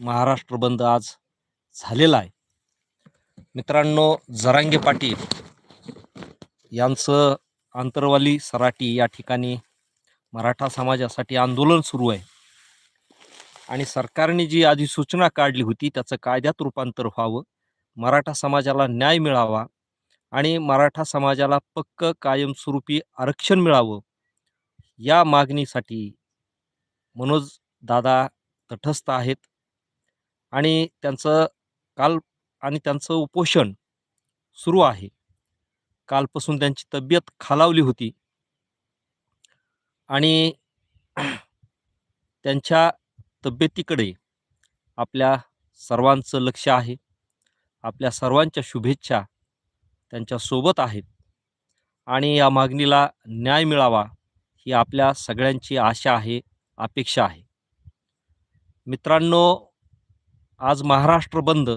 महाराष्ट्र बंद आज झालेला आहे. मित्रांनो जरांगे पाटील यांचं आंतरवाली सराटी या ठिकाणी मराठा समाजासाठी आंदोलन सुरू आहे. आणि सरकारने जी अधिसूचना काढली होती त्याचं कायद्यात रूपांतर व्हावं मराठा समाजाला न्याय मिळावा आणि मराठा समाजाला पक्क कायमस्वरूपी आरक्षण मिळावं या मागणीसाठी मनोज दादा तटस्थ आहेत. आणि त्यांचं काल आणि त्यांचं उपोषण सुरू आहे. कालपासून त्यांची तब्येत खालावली होती. आणि त्यांच्या तब्येतीकडे आपल्या सर्वांचं लक्ष आहे. आपल्या सर्वांच्या शुभेच्छा त्यांच्यासोबत आहेत. आणि या मागणीला न्याय मिळावा ही आपल्या सगळ्यांची आशा आहे अपेक्षा आहे. मित्रांनो आज महाराष्ट्र बंद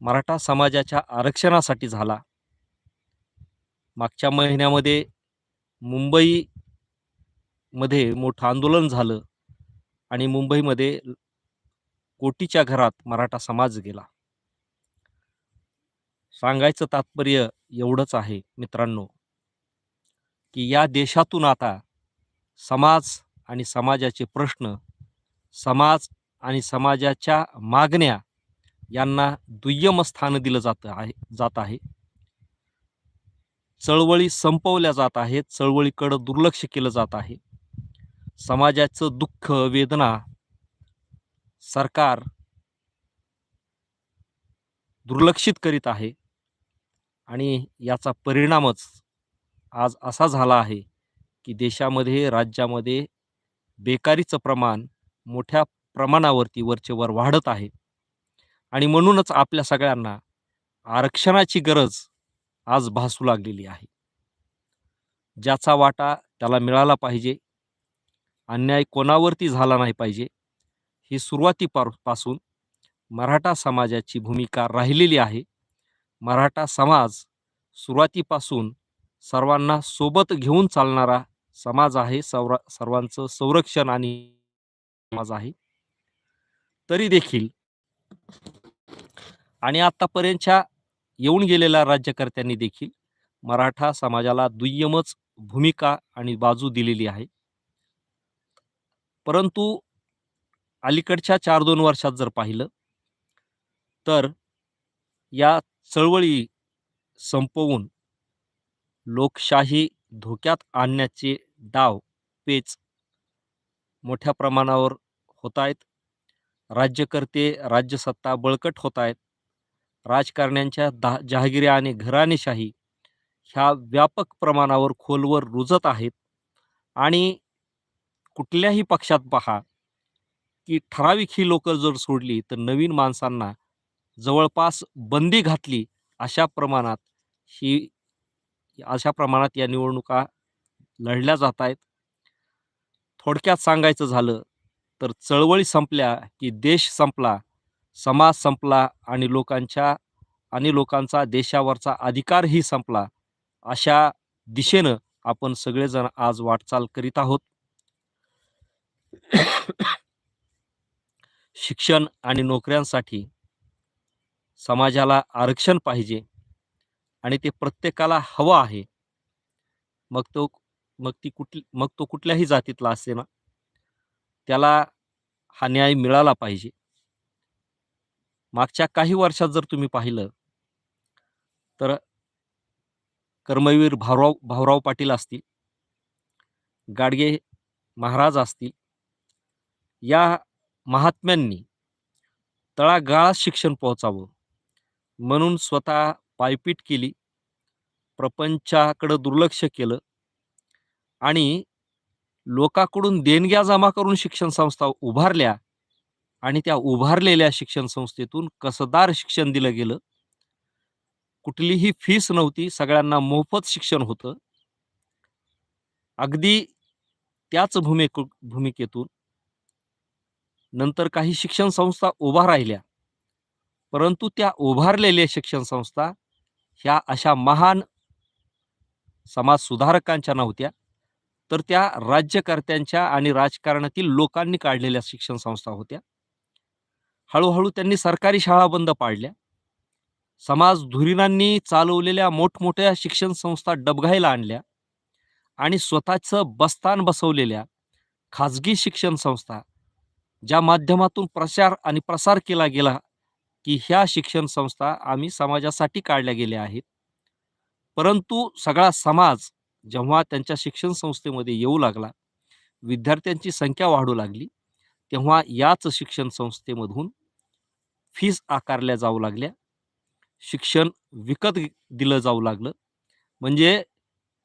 मराठा समाजाच्या आरक्षणासाठी झाला. मागच्या महिन्यामध्ये मुंबईमध्ये मोठं आंदोलन झालं आणि मुंबईमध्ये कोटीच्या घरात मराठा समाज गेला. सांगायचं तात्पर्य एवढंच आहे मित्रांनो की या देशातून आता समाज आणि समाजाचे प्रश्न समाज आणि समाजाच्या मागण्या यांना दुय्यम स्थान दिलं जात आहे जात आहे. चळवळी संपवल्या जात आहेत चळवळीकडं दुर्लक्ष केलं जात आहे. समाजाचं दुःख वेदना सरकार दुर्लक्षित करीत आहे आणि याचा परिणामच आज असा झाला आहे की देशामध्ये राज्यामध्ये बेकारीचं प्रमाण मोठ्या प्रमाणावरती वरचेवर वाढत आहे. आणि म्हणूनच आपल्या सगळ्यांना आरक्षणाची गरज आज भासू लागलेली आहे. ज्याचा वाटा त्याला मिळाला पाहिजे. अन्याय कोणावरती झाला नाही पाहिजे. ही सुरुवातीपासून पासून मराठा समाजाची भूमिका राहिलेली आहे. मराठा समाज सुरुवातीपासून सर्वांना सोबत घेऊन चालणारा समाज आहे. सौरा सर्वांचं संरक्षण आणि समाज आहे. तरी देखील. आणि आत्तापर्यंतच्या येऊन गेलेल्या राज्यकर्त्यांनी देखील मराठा समाजाला दुय्यमच भूमिका आणि बाजू दिलेली आहे. परंतु अलीकडच्या चार दोन वर्षात जर पाहिलं तर या चळवळी संपवून लोकशाही धोक्यात आणण्याचे डाव पेच मोठ्या प्रमाणावर होत आहेत. राज्यकर्ते राज्यसत्ता बळकट होत आहेत. राजकारण्यांच्या दा जहागिऱ्या आणि घराणेशाही ह्या व्यापक प्रमाणावर खोलवर रुजत आहेत. आणि कुठल्याही पक्षात पहा की ठराविक ही लोकं जर सोडली तर नवीन माणसांना जवळपास बंदी घातली अशा प्रमाणात ही अशा प्रमाणात या निवडणुका लढल्या जात आहेत. थोडक्यात सांगायचं झालं तर चळवळी संपल्या की देश संपला समाज संपला आणि लोकांच्या आणि लोकांचा देशावरचा अधिकारही संपला. अशा दिशेनं आपण सगळेजण आज वाटचाल करीत आहोत. शिक्षण आणि नोकऱ्यांसाठी समाजाला आरक्षण पाहिजे आणि ते प्रत्येकाला हवं आहे. मग तो मग ती कुठली मग तो कुठल्याही जातीतला असे ना त्याला हा न्याय मिळाला पाहिजे. मागच्या काही वर्षात जर तुम्ही पाहिलं तर कर्मवीर भाऊराव भाऊराव पाटील असतील गाडगे महाराज असतील या महात्म्यांनी तळागाळात शिक्षण पोहोचावं म्हणून स्वतः पायपीट केली प्रपंचाकडं दुर्लक्ष केलं आणि लोकांकडून देणग्या जमा करून शिक्षण संस्था उभारल्या आणि त्या उभारलेल्या शिक्षण संस्थेतून कसदार शिक्षण दिलं गेलं. कुठलीही फीस नव्हती सगळ्यांना मोफत शिक्षण होतं. अगदी त्याच भूमिक भूमिकेतून नंतर काही शिक्षण संस्था उभा राहिल्या. परंतु त्या उभारलेल्या शिक्षण संस्था ह्या अशा महान समाज सुधारकांच्या नव्हत्या. तर त्या राज्यकर्त्यांच्या आणि राजकारणातील लोकांनी काढलेल्या शिक्षण संस्था होत्या. हळूहळू त्यांनी सरकारी शाळा बंद पाडल्या. समाज धुरीणांनी चालवलेल्या मोठमोठ्या शिक्षण संस्था डबघाईला आणल्या आणि स्वतःचं बस्तान बसवलेल्या खाजगी शिक्षण संस्था ज्या माध्यमातून प्रचार आणि प्रसार केला गेला की ह्या शिक्षण संस्था आम्ही समाजासाठी काढल्या गेल्या आहेत. परंतु सगळा समाज जेव्हा त्यांच्या शिक्षण संस्थेमध्ये येऊ लागला विद्यार्थ्यांची संख्या वाढू लागली तेव्हा याच शिक्षण संस्थेमधून फीस आकारल्या जाऊ लागल्या शिक्षण विकत दिलं जाऊ लागलं. म्हणजे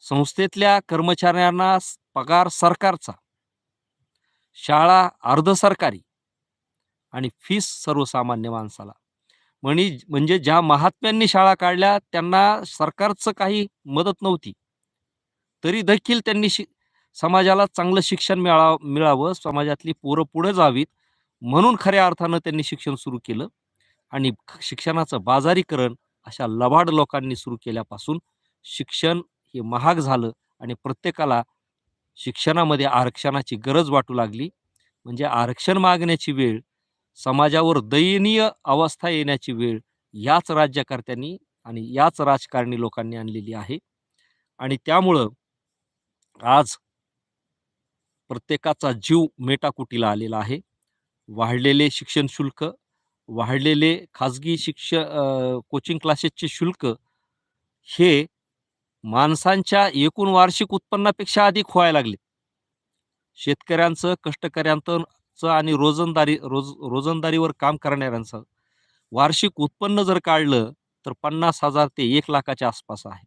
संस्थेतल्या कर्मचाऱ्यांना पगार सरकारचा शाळा अर्धसरकारी आणि फीस सर्वसामान्य माणसाला. म्हणी म्हणजे ज्या महात्म्यांनी शाळा काढल्या त्यांना सरकारचं काही मदत नव्हती. तरी देखील त्यांनी शि समाजाला चांगलं शिक्षण मिळा मिळावं समाजातली पोरं पुढे जावीत म्हणून खऱ्या अर्थानं त्यांनी शिक्षण सुरू केलं. आणि शिक्षणाचं बाजारीकरण अशा लबाड लोकांनी सुरू केल्यापासून शिक्षण हे महाग झालं आणि प्रत्येकाला शिक्षणामध्ये आरक्षणाची गरज वाटू लागली. म्हणजे आरक्षण मागण्याची वेळ समाजावर दयनीय अवस्था येण्याची वेळ याच राज्यकर्त्यांनी आणि याच राजकारणी लोकांनी आणलेली आहे. आणि त्यामुळं आज प्रत्येकाचा जीव मेटाकुटीला आलेला आहे. वाढलेले शिक्षण शुल्क वाढलेले खाजगी शिक्ष कोचिंग क्लासेसचे शुल्क हे माणसांच्या एकूण वार्षिक उत्पन्नापेक्षा अधिक व्हायला लागले. शेतकऱ्यांचं कष्टकऱ्यांचं आणि रोजंदारी रोज रोजंदारीवर काम करणाऱ्यांचं वार्षिक उत्पन्न जर काढलं तर पन्नास हजार ते एक लाखाच्या आसपास आहे.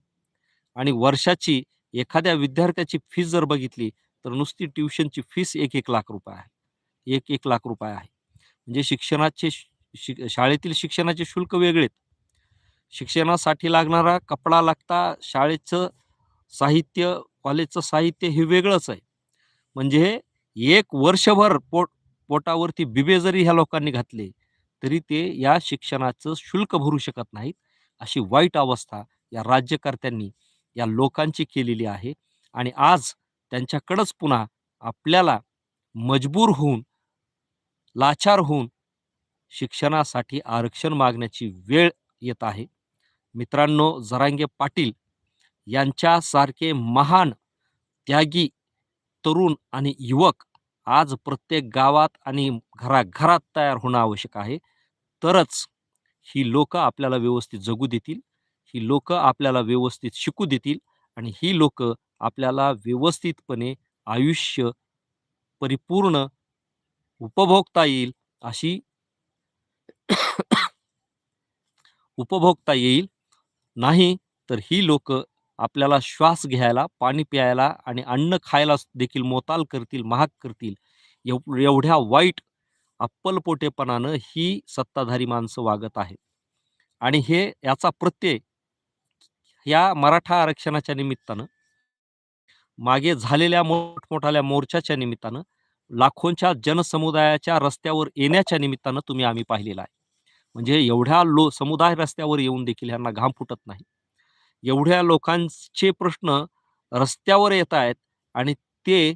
आणि वर्षाची एखाद्या विद्यार्थ्याची फीस जर बघितली तर नुसती ट्युशनची फीस एक एक लाख रुपये आहे. एक एक लाख रुपये आहे. म्हणजे शिक्षणाचे शि शाळेतील शिक्षणाचे शुल्क वेगळेत. शिक्षणासाठी लागणारा कपडा लागता शाळेचं साहित्य कॉलेजचं साहित्य हे वेगळंच आहे. म्हणजे एक वर्षभर पोट पोटावरती बिबे जरी ह्या लोकांनी घातले तरी ते या शिक्षणाचं शुल्क भरू शकत नाहीत. अशी वाईट अवस्था या राज्यकर्त्यांनी या लोकांची केलेली आहे आणि आज त्यांच्याकडंच पुन्हा आपल्याला मजबूर होऊन लाचार होऊन शिक्षणासाठी आरक्षण मागण्याची वेळ येत आहे. मित्रांनो जरांगे पाटील यांच्यासारखे महान त्यागी तरुण आणि युवक आज प्रत्येक गावात आणि घराघरात तयार होणं आवश्यक आहे. तरच ही लोक आपल्याला व्यवस्थित जगू देतील. ही लोक आपल्याला व्यवस्थित शिकू देतील आणि ही लोक आपल्याला व्यवस्थितपणे आयुष्य परिपूर्ण उपभोगता येईल अशी उपभोगता येईल. नाही तर ही लोक आपल्याला श्वास घ्यायला पाणी प्यायला आणि अन्न खायला देखील मोताल करतील महाग करतील. एव एवढ्या वाईट अप्पलपोटेपणानं ही सत्ताधारी माणसं वागत आहेत. आणि हे याचा प्रत्यय या मराठा आरक्षणाच्या निमित्तानं मागे झालेल्या मोठमोठाल्या मोर्चाच्या निमित्तानं लाखोंच्या जनसमुदायाच्या रस्त्यावर येण्याच्या निमित्तानं तुम्ही आम्ही पाहिलेला आहे. म्हणजे एवढ्या लो समुदाय रस्त्यावर येऊन देखील ह्यांना घाम फुटत नाही. एवढ्या लोकांचे प्रश्न रस्त्यावर येत आहेत आणि ते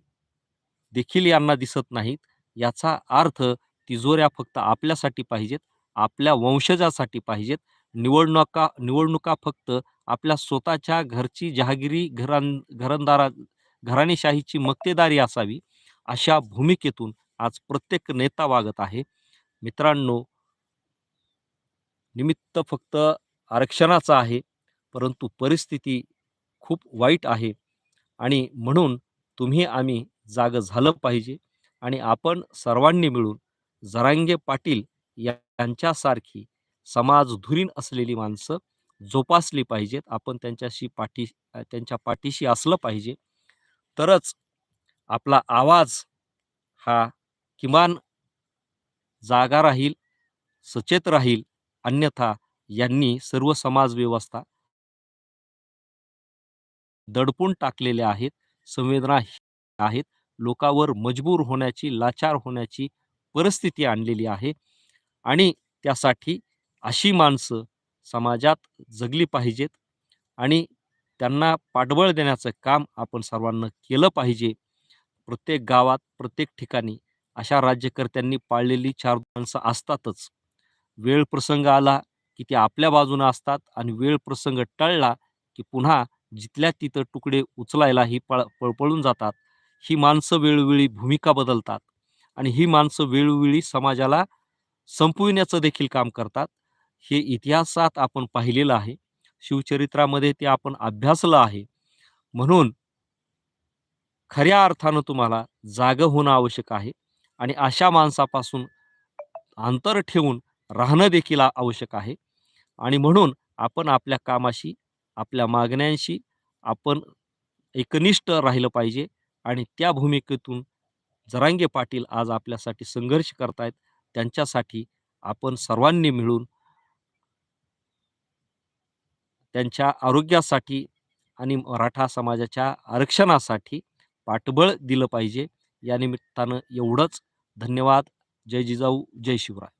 देखील यांना दिसत नाहीत. याचा अर्थ तिजोऱ्या फक्त आपल्यासाठी पाहिजेत आपल्या वंशजासाठी पाहिजेत निवडणुका निवडणुका फक्त आपल्या स्वतःच्या घरची जहागिरी घरां घरंदारा घराणेशाहीची मक्तेदारी असावी अशा भूमिकेतून आज प्रत्येक नेता वागत आहे. मित्रांनो निमित्त फक्त आरक्षणाचं आहे परंतु परिस्थिती खूप वाईट आहे आणि म्हणून तुम्ही आम्ही जाग झालं पाहिजे आणि आपण सर्वांनी मिळून जरांगे पाटील यांच्यासारखी समाजधुरीण असलेली माणसं जोपासली पाहिजेत. आपण त्यांच्याशी पाठी त्यांच्या पाठीशी असलं पाहिजे. तरच आपला आवाज हा किमान जागा राहील सचेत राहील अन्यथा यांनी सर्व समाज व्यवस्था दडपून टाकलेल्या आहेत संवेदना आहेत. लोकावर मजबूर होण्याची लाचार होण्याची परिस्थिती आणलेली आहे. आणि त्यासाठी अशी माणसं समाजात जगली पाहिजेत आणि त्यांना पाठबळ देण्याचं काम आपण सर्वांना केलं पाहिजे. प्रत्येक गावात प्रत्येक ठिकाणी अशा राज्यकर्त्यांनी पाळलेली चार माणसं असतातच. वेळ प्रसंग आला की ते आपल्या बाजूनं असतात आणि वेळ प्रसंग टळला की पुन्हा जिथल्या तिथं तुकडे उचलायला ही पळ पळपळून जातात. ही माणसं वेळोवेळी भूमिका बदलतात आणि ही माणसं वेळोवेळी समाजाला संपविण्याचं देखील काम करतात. हे इतिहासात आपण पाहिलेलं आहे. शिवचरित्रामध्ये ते आपण अभ्यासलं आहे. म्हणून खऱ्या अर्थानं तुम्हाला जागं होणं आवश्यक आहे आणि अशा माणसापासून अंतर ठेवून राहणं देखील आवश्यक आहे. आणि म्हणून आपण आपल्या कामाशी आपल्या मागण्यांशी आपण एकनिष्ठ राहिलं पाहिजे आणि त्या भूमिकेतून जरांगे पाटील आज आपल्यासाठी संघर्ष करतायत. त्यांच्यासाठी आपण सर्वांनी मिळून त्यांच्या आरोग्यासाठी आणि मराठा समाजाच्या आरक्षणासाठी पाठबळ दिलं पाहिजे. या निमित्तानं एवढंच. धन्यवाद. जय जिजाऊ. जय शिवराय.